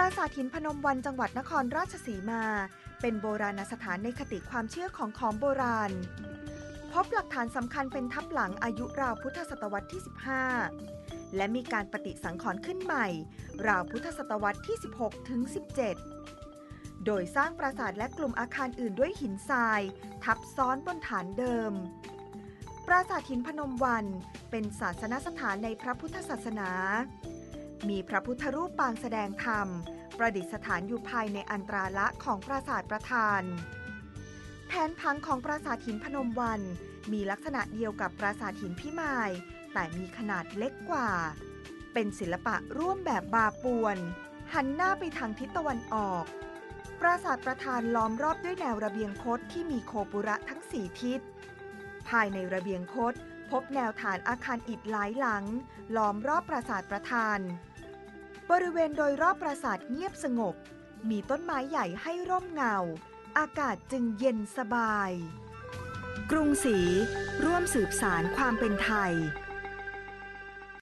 ราสาทหินพนมวันจังหวัดนครราชสีมา เป็นโบราณสถานในคติความเชื่อของของโบราณ พบหลักฐานสำคัญเป็นทับหลังอายุราวพุทธศตวรรษที่ 15 และมีการปฏิสังขรณ์ขึ้นใหม่ ราวพุทธศตวรรษที่ 16 ถึง 17 โดยสร้างปราสาทและกลุ่มอาคารอื่นด้วยหินทราย ทับซ้อนบนฐานเดิม ปราสาทหินพนมวันเป็นศาสนสถานในพระพุทธศาสนา มีพระพุทธรูปปางแสดงธรรม ประดิษฐานอยู่ภายในอันตราละของปราสาทประธาน แผนพังของปราสาทหินพนมวัน มีลักษณะเดียวกับปราสาทหินพิมาย แต่มีขนาดเล็กกว่า เป็นศิลปะร่วมแบบบาปวน หันหน้าไปทางทิศตะวันออก ปราสาทประธานล้อมรอบด้วยแนวระเบียงคดที่มีโคปุระทั้งสี่ทิศ ภายในระเบียงคดพบแนวฐานอาคารอิฐหลายหลัง ล้อมรอบปราสาทประธาน บริเวณโดยรอบปราสาทเงียบสงบ มีต้นไม้ใหญ่ให้ร่มเงา อากาศจึงเย็นสบาย กรุงศรีร่วมสืบสารความเป็นไทย